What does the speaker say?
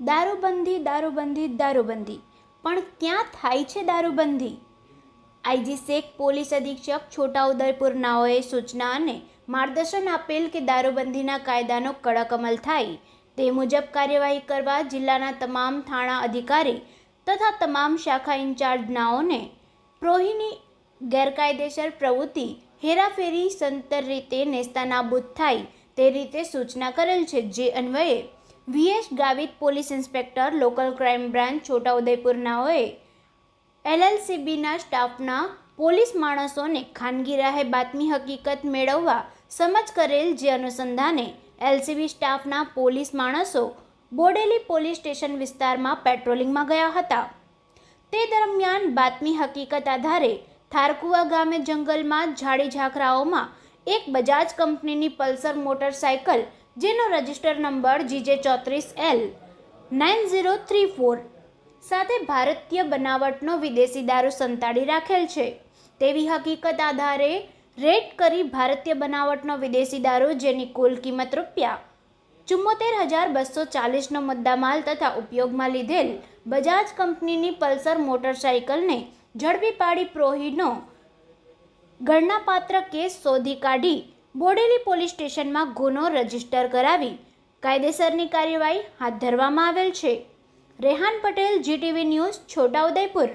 દારૂબંધી દારૂબંધી દારૂબંધી. પણ ક્યાં થાય છે દારૂબંધી? આઈજી શેખ, પોલીસ અધિક્ષક છોટાઉદેપુરનાઓએ સૂચના અને માર્ગદર્શન આપેલ કે દારૂબંધીના કાયદાનો કડક અમલ થાય તે મુજબ કાર્યવાહી કરવા જિલ્લાના તમામ થાણા અધિકારી તથા તમામ શાખા ઇન્ચાર્જનાઓને પ્રોહીની ગેરકાયદેસર પ્રવૃત્તિ હેરાફેરી સંતર રીતે નેસ્તાનાબૂદ થાય તે રીતે સૂચના કરેલ છે જે અન્વયે V S Gavit police inspector local crime branch છોટાઉદેપુરનાઓએ એલએલસીબીના સ્ટાફના પોલીસ માણસોને ખાનગી રાહે બાતમી હકીકત મેળવવા સમજ કરેલ જે અનુસંધાને એલસીબી સ્ટાફના પોલીસ માણસો બોડેલી પોલીસ સ્ટેશન વિસ્તારમાં પેટ્રોલિંગમાં ગયા હતા. તે દરમિયાન બાતમી હકીકત આધારે થારકુવા ગામે જંગલમાં ઝાડી ઝાંખરાઓમાં એક બજાજ કંપનીની પલ્સર મોટરસાયકલ જેનો રજિસ્ટર નંબર જીજે ચોત્રીસ L nine zero three four સાથે ભારતીય બનાવટનો વિદેશી દારૂ સંતાડી રાખેલ છે. તેવી હકીકત આધારે રેડ કરી ભારતીય બનાવટનો વિદેશી દારૂ જેની કુલ કિંમત રૂપિયા ચુમ્મોતેર હજાર બસો ચાલીસનો મુદ્દામાલ તથા ઉપયોગમાં લીધેલ બજાજ કંપનીની પલ્સર મોટરસાયકલને ઝડપી પાડી પ્રોહીનો ગણનાપાત્ર કેસ શોધી કાઢી બોડેલી પોલીસ સ્ટેશનમાં ગુનો રજિસ્ટર કરાવી કાયદેસરની કાર્યવાહી હાથ ધરવામાં આવેલ છે. Rehan Patel, GTV news Chhota Udepur